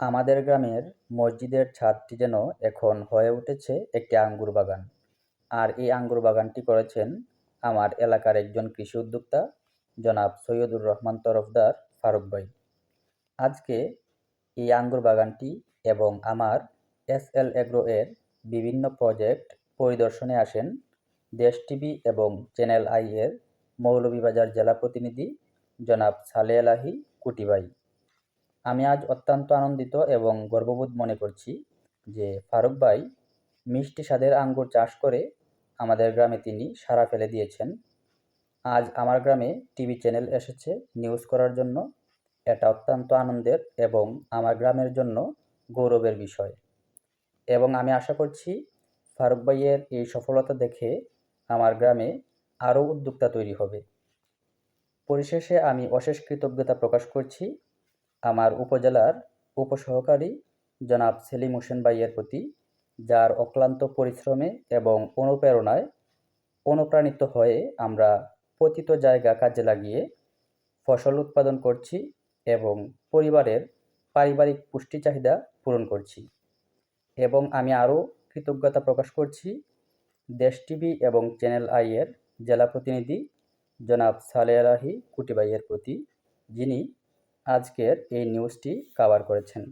আমাদের গ্রামের মসজিদের ছাদটি যেন এখন হয়ে উঠেছে একটি আঙ্গুর বাগান। আর এই আঙ্গুর বাগানটি করেছেন আমার এলাকার একজন কৃষি উদ্যোক্তা, জনাব সৈয়দুর রহমান তরফদার ফারুক ভাই। আজকে এই আঙ্গুর বাগানটি এবং আমার এস এল এগ্রো এর বিভিন্ন প্রজেক্ট পরিদর্শনে আসেন দেশ টিভি এবং চ্যানেল আই এর মৌলভীবাজার জেলা প্রতিনিধি জনাব সালে আলাহি কুটিবাই। আমি আজ অত্যন্ত আনন্দিত এবং গর্ববোধ মনে করছি যে ফারুক ভাই মিষ্টি স্বাদের আঙ্গুর চাষ করে আমাদের গ্রামে তিনি সাড়া ফেলে দিয়েছেন। আজ আমার গ্রামে টিভি চ্যানেল এসেছে নিউজ করার জন্য। এটা অত্যন্ত আনন্দের এবং আমার গ্রামের জন্য গৌরবের বিষয়। এবং আমি আশা করছি ফারুক ভাইয়ের এই সফলতা দেখে আমার গ্রামে আরও উদ্যোক্তা তৈরি হবে। পরিশেষে আমি অশেষ কৃতজ্ঞতা প্রকাশ করছি। আমার উপজেলার উপসহকারী জনাব সেলিম হোসেন ভাইয়ের প্রতি, যার অক্লান্ত পরিশ্রমে এবং অনুপ্রেরণায় অনুপ্রাণিত হয়ে আমরা পতিত জায়গা কাজে লাগিয়ে ফসল উৎপাদন করছি এবং পরিবারের পারিবারিক পুষ্টি চাহিদা পূরণ করছি এবং আমি আরও কৃতজ্ঞতা প্রকাশ করছি দেশ টিভি এবং চ্যানেল আইয়ের জেলা প্রতিনিধি জনাব সালে আলাহি কুটিবাইয়ের প্রতি, যিনি আজকের এই নিউজটি কাভার করেছেন।